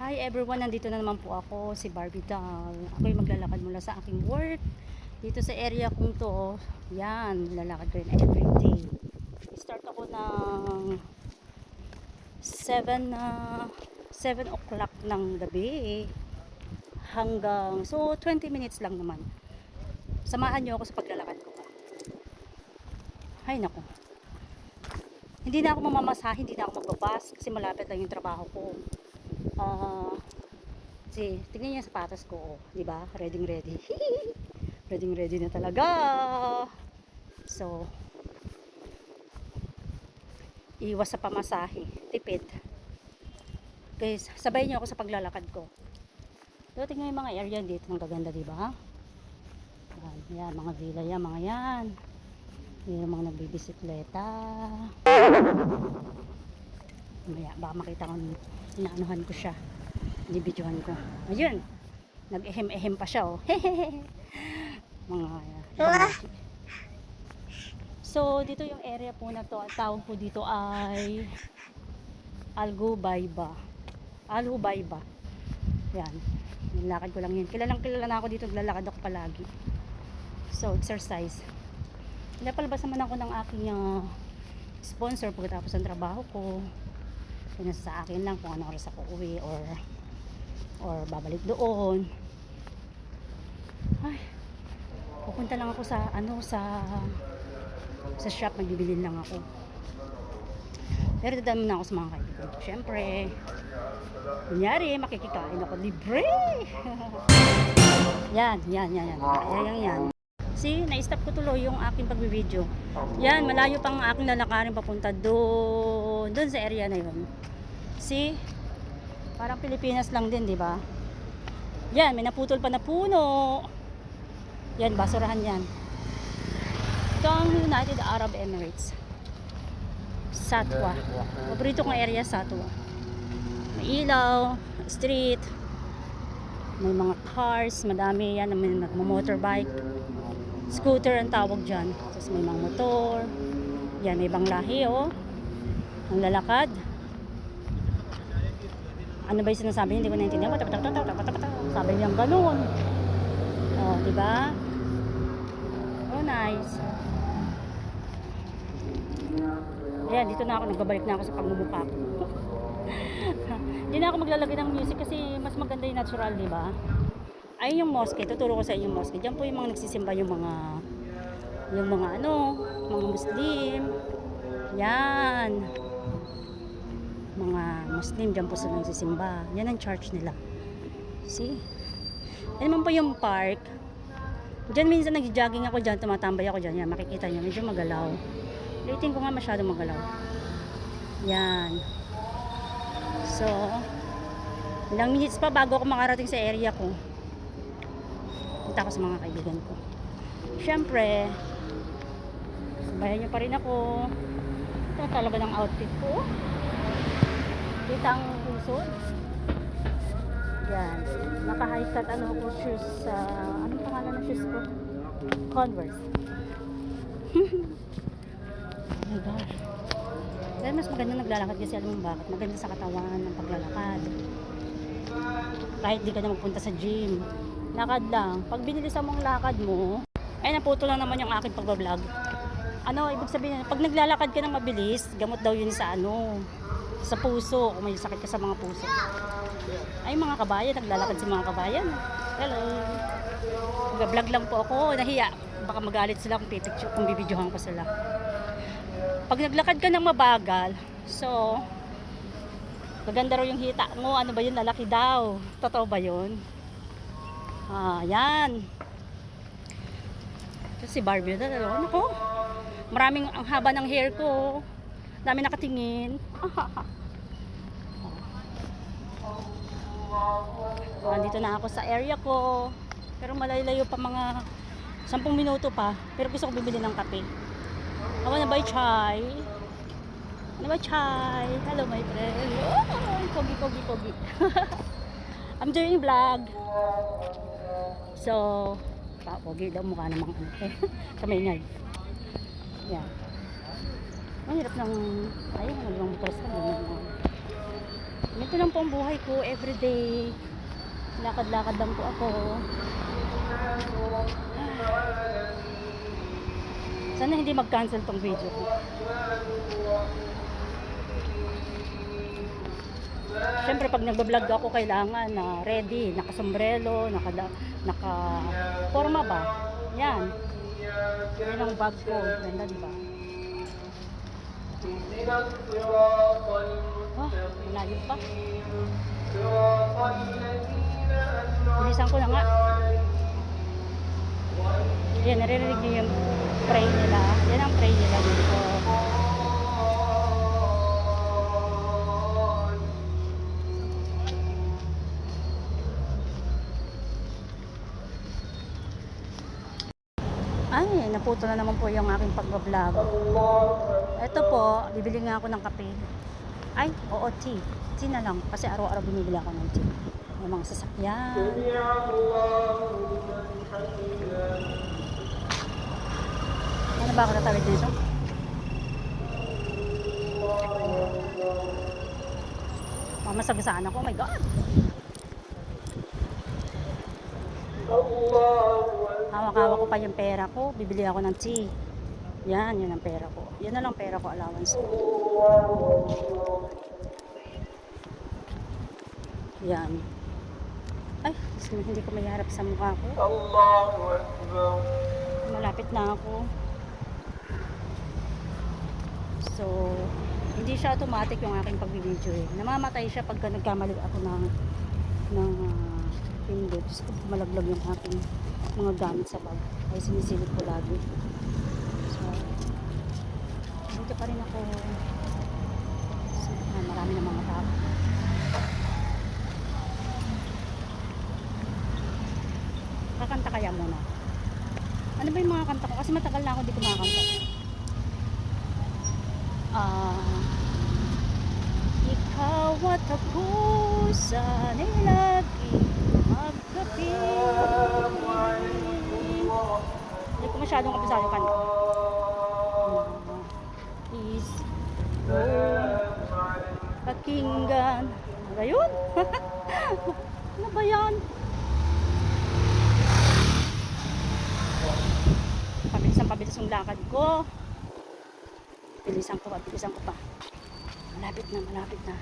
Hi everyone, nandito na naman po ako, si Barbie Doll. Ako'y maglalakad mula sa aking work. Dito sa area kong to, yan, lalakad ko yun everyday. Start ako ng 7 na 7 o'clock ng gabi hanggang, so 20 minutes lang naman. Samahan niyo ako sa paglalakad ko. Ay nako. Hindi na ako mamamasahe, hindi na ako magbabas kasi malapit lang yung trabaho ko. Ah, si, tingnan niyo yung sapatos ko, oh, 'di ba? Ready ready. ready ready na talaga. So, iwas sa pamasahe, tipid. Guys, sabay niyo ako sa paglalakad ko. So, tingnan yung mga area dito, ang gaganda, 'di ba? Yan, mga villa yan, mga yan. Yan yung mga nagbibisikleta. Mamaya, baka makita ko inaanuhan ko siya. Nibidyohan ko. Ayun. Nag-ehem-ehem pa siya, oh. mga emoji. So, dito yung area po na to. Ang tawag po dito ay Algobayba. Algobayba. Yan. Nilakad ko lang yun. Kilalang kilala na ako dito. Naglalakad ako palagi. So, exercise. Napalabas naman ako ng aking ah, sponsor pagkatapos ng trabaho ko. Kaya nasa sa akin lang kung ano oras ako uwi or or babalik doon. Ay, pupunta lang ako sa ano sa sa shop magbibili lang ako. Pero dadaan muna ako sa mga kaibigan. Siyempre, kunyari, makikikain ako libre. yan, yan, yan, yan. Yan, yan, yan. See, na-stop ko tuloy yung aking pagbibideo. Yan, malayo pang aking lalakarin papunta doon, doon sa area na yun. See? Parang Pilipinas lang din, di ba? Yan, may naputol pa na puno. Yan, basurahan yan. Ito ang United Arab Emirates. Satwa. Paborito kong area, Satwa. May ilaw, street, may mga cars, madami yan, may nagmo-motorbike. Scooter ang tawag dyan. Tapos may mga motor. Yan, may ibang lahi, oh. Ang lalakad. Ano ba yung sinasabi niya? Hindi ko naintindihan. Sabi niya ganun. Oh, di ba? Oh, nice. Ayan, dito na ako. Nagbabalik na ako sa pagmumukha ko. Hindi na ako maglalagay ng music kasi mas maganda yung natural, di ba? Ayun yung mosque. Tuturo ko sa inyo yung mosque. Diyan po yung mga nagsisimba yung mga yung mga ano, mga Muslim. Yan. Mga Muslim diyan po sila nagsisimba. Yan ang church nila. See? Yan naman po yung park. Diyan minsan nag-jogging ako diyan, tumatambay ako diyan. Yan, makikita niyo medyo magalaw. Rating ko nga masyado magalaw. Yan. So, ilang minutes pa bago ako makarating sa area ko punta ko sa mga kaibigan ko. Siyempre, sabayan niyo pa rin ako. Ito talaga ng outfit ko. Kita ang pusod. Yan. Naka-high cut ano ko shoes sa, anong pangalan ng shoes ko? Converse. oh my gosh. Dahil mas maganda naglalakad kasi alam mo bakit. Maganda sa katawan ng paglalakad. Kahit di ka na magpunta sa gym lakad lang. Pag binilisan mong lakad mo, ay naputo lang naman yung aking pagbablog. Ano, ibig sabihin, pag naglalakad ka ng mabilis, gamot daw yun sa ano, sa puso, kung may sakit ka sa mga puso. Ay, mga kabayan, naglalakad si mga kabayan. Hello. Nag-vlog lang po ako, nahiya. Baka magalit sila kung pipicture, kung bibidyohan ko sila. Pag naglakad ka ng mabagal, so, maganda raw yung hita mo, ano ba yun, lalaki daw. Totoo ba yun? Ah, yan. Ito si Barbie na ano ko? Maraming ang haba ng hair ko. Dami nakatingin. Ah, Nandito na ako sa area ko. Pero malayo pa mga 10 minuto pa. Pero gusto ko bibili ng kape. I wanna buy chai. Ano ba chai? Hello my friend. Oh, pogi, pogi, pogi. I'm doing vlog. So, pa, pogi daw mukha namang ano. Kamay. Yan. Ang hirap ng, ayun, nagawang motor sa ganyan. Ganito lang po ang buhay ko everyday. Lakad-lakad lang po ako. Sana hindi mag-cancel tong video ko. Siyempre pag nagbablog ako kailangan na ready, naka-sombrero, naka naka forma ba? Yan. Yan ang bag ko. Ganda, di ba? Malayo pa. Ko na nga. Yan, naririnig niyo yung pray nila. Yan ang pray nila dito. Ay, naputo na naman po yung aking pagbablog. Ito po, bibili nga ako ng kape. Ay, oo, tea. Tea na lang. Kasi araw-araw bumibili ako ng tea. May mga sasakyan. Ano ba ako natawid dito? Mamasagasaan ako. Oh my God! Hawak-hawak ko pa yung pera ko. Bibili ako ng tea. Yan, yan ang pera ko. Yan na lang pera ko allowance ko. Yan. Ay, hindi ko mayarap sa mukha ko. Malapit na ako. So, hindi siya automatic yung aking pagbibideo eh. Namamatay siya pagka nagkamali ako ng ng uh, pindot. Diyos ko, malaglag yung aking mga gamit sa bag. Ay sinisilip ko lagi. So, dito pa rin ako. So, ah, marami na mga tao. Kakanta kaya muna. Ano ba yung mga kanta ko? Kasi matagal na ako di kumakanta. Ah, ikaw at ako sana'y lagi Hindi ko masyadong kabisado kanta. Is pakinggan. Ano ba yun? ano ba yan? Pabilis ang pabilis yung lakad ko. Bilisan ko bilisan ko pa. Malapit na, malapit na.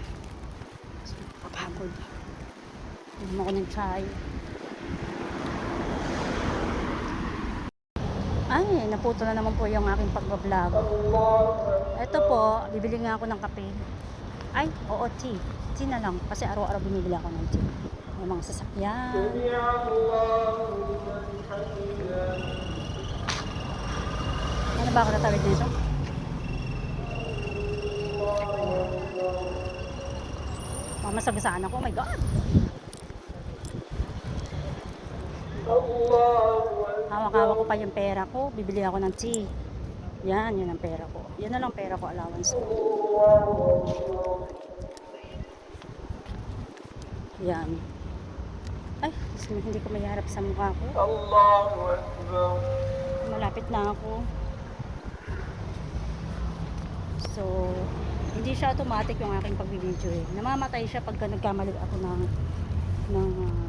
Kapagod. Inom ako ng chai. Ay, naputo na naman po yung aking pagbablog. Ito po, bibili nga ako ng kape. Ay, oo, tea. Tea na lang. Kasi araw-araw bumibili ako ng tea. May mga sasakyan. Ano ba ako natawid dito? Mamasagasaan ako. Oh my God! Hawak-hawak ko pa yung pera ko. Bibili ako ng tea. Yan, yan ang pera ko. Yan na lang pera ko allowance ko. Yan. Ay, hindi ko mayarap sa mukha ko. Malapit na ako. So, hindi siya automatic yung aking pagbibideo eh. Namamatay siya pagka nagkamali ako ng ng uh,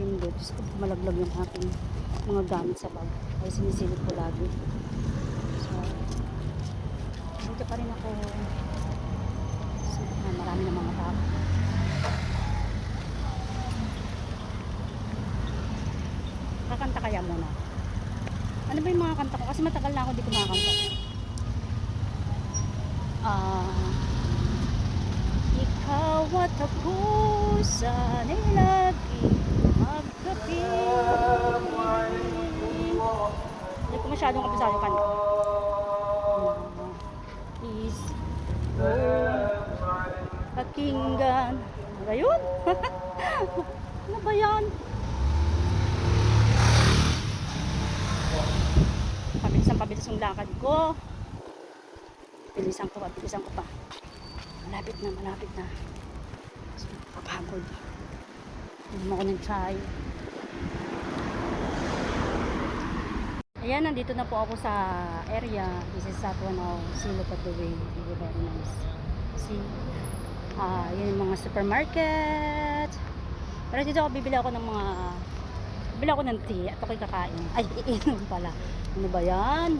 pindot. Diyos ko, malaglag yung aking mga gamit sa bag. Ay sinisilip ko lagi. So, dito pa rin ako. So, ah, marami na mga tao. Kakanta kaya muna. Ano ba yung mga kanta ko? Kasi matagal na ako di kumakanta. Ah, ikaw at ako lagi magkapit. Hindi ko masyadong kabisado kanta. Is pakinggan. Ano ba yun? ano ba yan? Pabilis ang pabilis yung lakad ko. Bilisan ko bilisan ko pa. Malapit na, malapit na. So, kapagod. Inom chai. Ayan, nandito na po ako sa area. This is Satuan of Silop at the Way. Very nice. See? Ah, yun yung mga supermarket. Pero dito ako bibili ako ng mga bibili ako ng tea at ako'y kakain. Ay, iinom pala. Ano ba yan?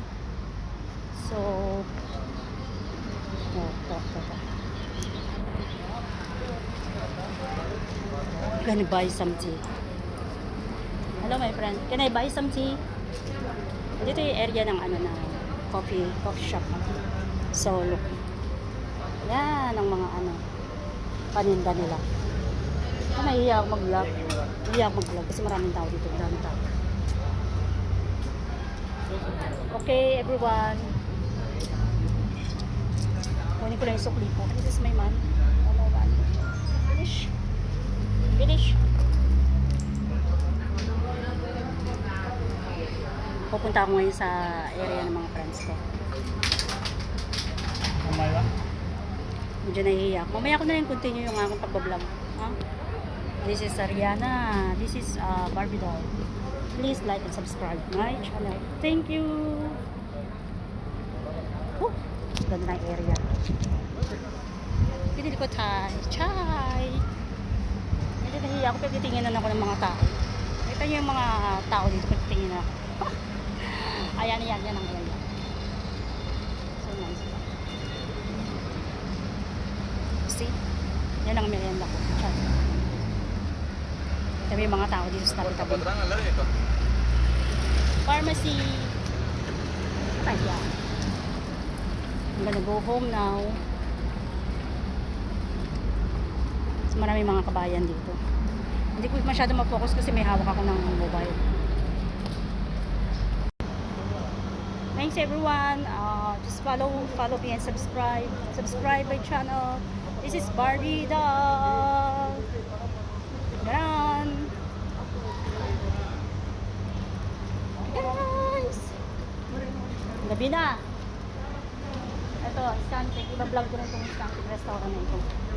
So, oh, to, to, to. Gonna buy some tea. Hello my friend, can I buy some tea? Dito yung area ng ano na coffee, coffee shop. So, look. Yan ang mga ano, paninda nila. Ah, nahihiya ako mag-vlog. Nahihiya ako mag-vlog kasi maraming tao dito. Maraming tao. Okay, everyone. Kunin ko lang yung sukli ko. This is my man. Oh, my man. Finish. Finish. Pupunta ako ngayon sa area ng mga friends ko. Kamay ba? Medyo nahihiya ako. Mamaya ko na rin continue yung aking pagbablog. Ha? This is Ariana. This is uh, Barbie doll. Please like and subscribe my channel. Thank you. Oh, ganda ng area. Pinili ko Thai. Chai. Medyo nahihiya ako. Pagtitinginan ako ng mga tao. Ito yung mga tao dito. Pagtitinginan ako. Ayan, ayan, yan ang area. So nice. See? Yan ang merienda ko. Chat. Kami yung mga tao dito sa tabi-tabi. Ito. Pharmacy. Kaya. I'm gonna go home now. So, marami mga kabayan dito. Hindi ko masyado ma-focus kasi may hawak ako ng mobile. Thanks everyone. Uh, just follow, follow me and subscribe. Subscribe my channel. This is Barbie Doll. Ganon. Guys! Gabi na. Ito, scantic. Iba-vlog ko na itong scantic restaurant na ito.